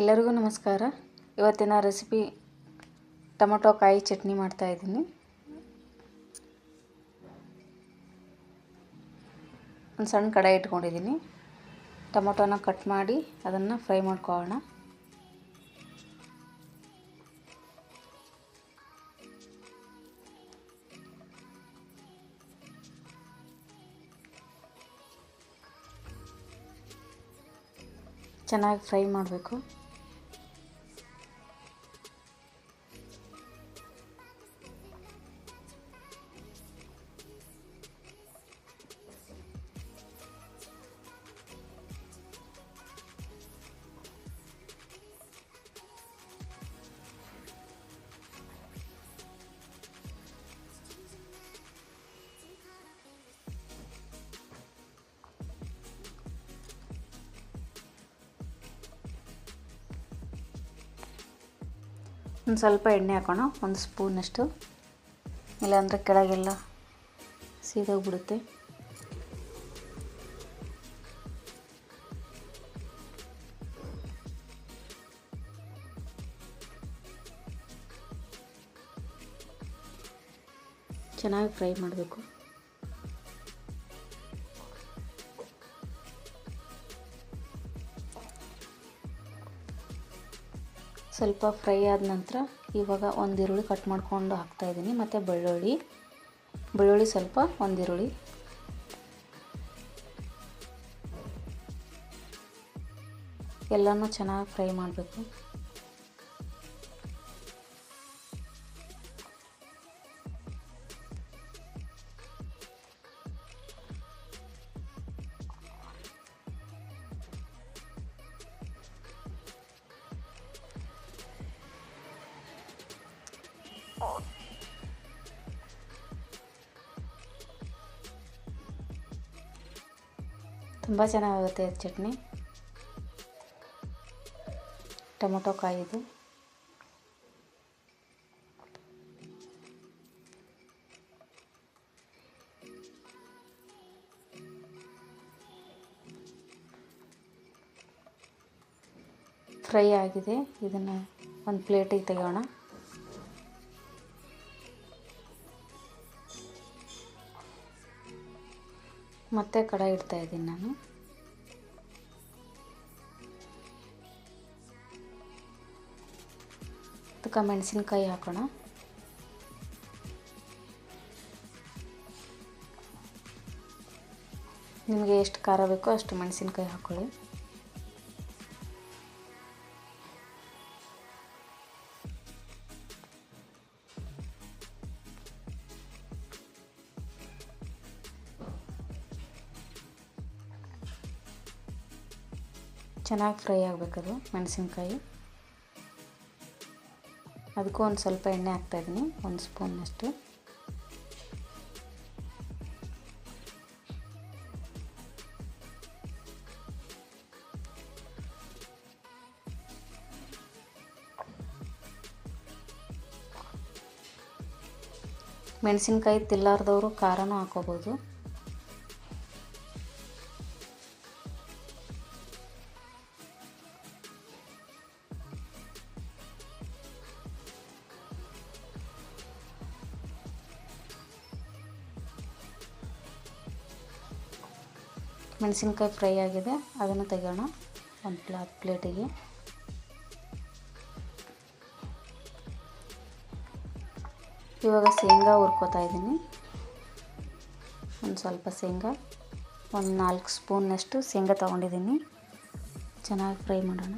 ಎಲ್ಲರಿಗೂ ನಮಸ್ಕಾರ. ಇವತ್ತಿನ ರೆಸಿಪಿ ಟೊಮೊಟೊ ಕಾಯಿ ಚಟ್ನಿ ಮಾಡ್ತಾಯಿದ್ದೀನಿ ಒಂದು ಸಣ್ಣ ಕಡಾಯಿ ಇಟ್ಕೊಂಡಿದ್ದೀನಿ. ಟೊಮೊಟೊನ ಕಟ್ ಮಾಡಿ ಅದನ್ನು ಫ್ರೈ ಮಾಡ್ಕೊಳ್ಳೋಣ. ಚೆನ್ನಾಗಿ ಫ್ರೈ ಮಾಡಬೇಕು. ಒಂದು ಸ್ವಲ್ಪ ಎಣ್ಣೆ ಹಾಕೋಣ ಒಂದು ಸ್ಪೂನಷ್ಟು ಇಲ್ಲಾಂದರೆ ಕೆಳಗೆಲ್ಲ ಸೀದೋಗ್ಬಿಡುತ್ತೆ. ಚೆನ್ನಾಗಿ ಫ್ರೈ ಮಾಡಬೇಕು. ಸ್ವಲ್ಪ ಫ್ರೈ ಆದ ನಂತರ ಇವಾಗ ಒಂದು ಈರುಳ್ಳಿ ಕಟ್ ಮಾಡಿಕೊಂಡು ಹಾಕ್ತಾಯಿದ್ದೀನಿ ಮತ್ತು ಬೆಳ್ಳುಳ್ಳಿ ಬೆಳ್ಳುಳ್ಳಿ ಸ್ವಲ್ಪ ಒಂದು ಈರುಳ್ಳಿ. ಎಲ್ಲನೂ ಚೆನ್ನಾಗಿ ಫ್ರೈ ಮಾಡಬೇಕು. ತುಂಬ ಚೆನ್ನಾಗಾಗುತ್ತೆ ಚಟ್ನಿ. ಟೊಮೊಟೊ ಕಾಯಿದು. ಫ್ರೈ ಆಗಿದೆ. ಇದನ್ನು ಒಂದು ಪ್ಲೇಟಿಗೆ ತೆಗೋಣ ಮತ್ತೆ ಕಡಾಯಿ ಇಡ್ತಾ ಇದ್ದೀನಿ ನಾನು. ಅದಕ್ಕೆ ಮೆಣಸಿನ್ಕಾಯಿ ಹಾಕೋಣ. ನಿಮಗೆ ಎಷ್ಟು ಖಾರ ಬೇಕೋ ಅಷ್ಟು ಮೆಣಸಿನ್ಕಾಯಿ ಹಾಕ್ಕೊಳ್ಳಿ ಚೆನ್ನಾಗಿ ಫ್ರೈ ಆಗಬೇಕದು ಮೆಣಸಿನ್ಕಾಯಿ. ಅದಕ್ಕೂ ಒಂದು ಸ್ವಲ್ಪ ಎಣ್ಣೆ ಹಾಕ್ತಾಯಿದ್ದೀನಿ ಒಂದು ಸ್ಪೂನ್ನಷ್ಟು ಮೆಣಸಿನ್ಕಾಯಿ ತಿಲ್ಲಾರ್ದವರು ಖಾರನೂ ಹಾಕೋಬೋದು. ಮೆಣಸಿನ್ಕಾಯಿ ಫ್ರೈ ಆಗಿದೆ, ಅದನ್ನು ತೆಗೋಣ ಒಂದು ಪ್ಲಾ, ಪ್ಲೇಟಿಗೆ. ಇವಾಗ ಶೇಂಗಾ ಹುರ್ಕೋತಾ ಇದ್ದೀನಿ. ಒಂದು ಸ್ವಲ್ಪ ಶೇಂಗಾ, ಒಂದು ನಾಲ್ಕು ಸ್ಪೂನ್ನಷ್ಟು ಶೇಂಗಾ ತೊಗೊಂಡಿದ್ದೀನಿ. ಚೆನ್ನಾಗಿ ಫ್ರೈ ಮಾಡೋಣ.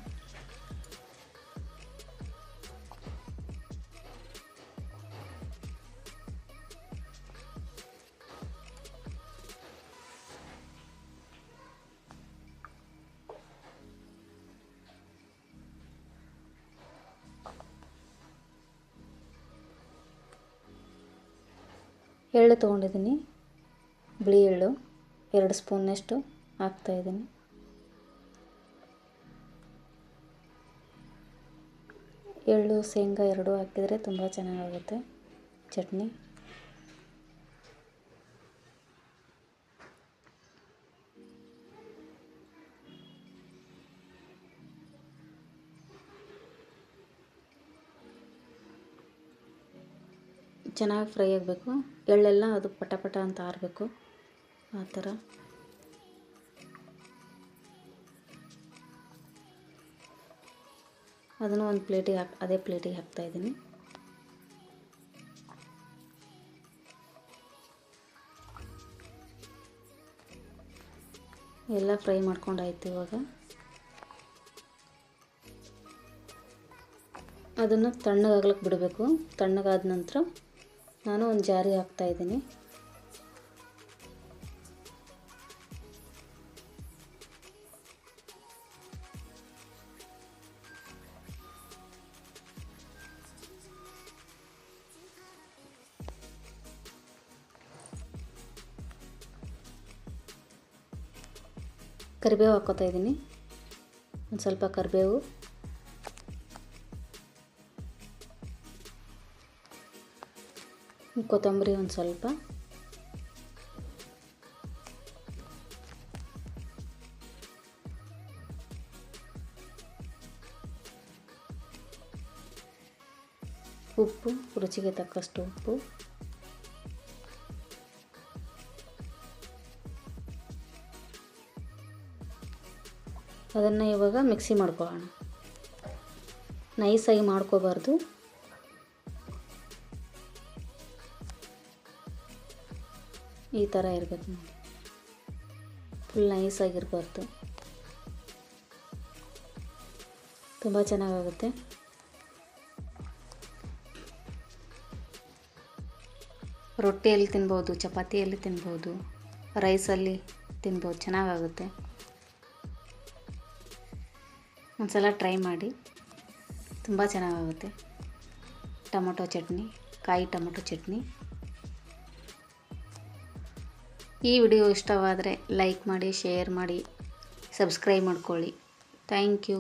ಎಳ್ಳು ತೊಗೊಂಡಿದ್ದೀನಿ. ಬಿಳಿ ಎಳ್ಳು ಎರಡು ಸ್ಪೂನ್ನಷ್ಟು ಹಾಕ್ತಾಯಿದ್ದೀನಿ ಎಳ್ಳು ಶೇಂಗಾ ಎರಡೂ ಹಾಕಿದರೆ ತುಂಬ ಚೆನ್ನಾಗಾಗುತ್ತೆ. ಚಟ್ನಿ. ಚೆನ್ನಾಗಿ ಫ್ರೈ ಆಗಬೇಕು. ಎಳ್ಳೆಲ್ಲ ಅದು ಪಟ ಪಟ ಅಂತ ಆರಬೇಕು. ಆ ಥರ. ಅದನ್ನು ಒಂದು ಪ್ಲೇಟಿಗೆ ಹಾಕಿ, ಅದೇ ಪ್ಲೇಟಿಗೆ ಹಾಕ್ತಾಯಿದ್ದೀನಿ ಎಲ್ಲ ಫ್ರೈ ಮಾಡ್ಕೊಂಡಾಯ್ತು ಇವಾಗ. ಅದನ್ನು ತಣ್ಣಗಾಗ್ಲಿಕ್ಕೆ ಬಿಡಬೇಕು. ತಣ್ಣಗಾದ ನಂತರ ನಾನು ಒಂದು ಜಾರಿ ಹಾಕ್ತಾಯಿದ್ದೀನಿ ಕರಿಬೇವು ಹಾಕೋತಾ ಇದ್ದೀನಿ. ಒಂದು ಸ್ವಲ್ಪ ಕರಿಬೇವು. ಕೊತ್ತಂಬರಿ ಒಂದು ಸ್ವಲ್ಪ. ಉಪ್ಪು ರುಚಿಗೆ ತಕ್ಕಷ್ಟು ಉಪ್ಪು. ಅದನ್ನು ಇವಾಗ ಮಿಕ್ಸಿ ಮಾಡ್ಕೊಳ್ಳೋಣ. ನೈಸಾಗಿ ಮಾಡ್ಕೋಬಾರ್ದು. ಈ ಥರ ಇರಬೇಕು ನೋಡಿ. ಫುಲ್ ನೈಸಾಗಿರಬಾರ್ದು ತುಂಬ ಚೆನ್ನಾಗಾಗುತ್ತೆ. ರೊಟ್ಟಿಯಲ್ಲಿ ತಿನ್ಬೋದು, ಚಪಾತಿಯಲ್ಲಿ ತಿನ್ಬೋದು ರೈಸಲ್ಲಿ ತಿನ್ಬೋದು, ಚೆನ್ನಾಗಾಗುತ್ತೆ. ಒಂದ್ಸಲ ಟ್ರೈ ಮಾಡಿ, ತುಂಬ ಚೆನ್ನಾಗಾಗುತ್ತೆ. ಟೊಮೊಟೊ ಚಟ್ನಿ, ಕಾಯಿ ಟೊಮೊಟೊ ಚಟ್ನಿ. ಈ ವಿಡಿಯೋ ಇಷ್ಟವಾದರೆ ಲೈಕ್ ಮಾಡಿ ಶೇರ್ ಮಾಡಿ ಸಬ್ಸ್ಕ್ರೈಬ್ ಮಾಡ್ಕೊಳ್ಳಿ. Thank you.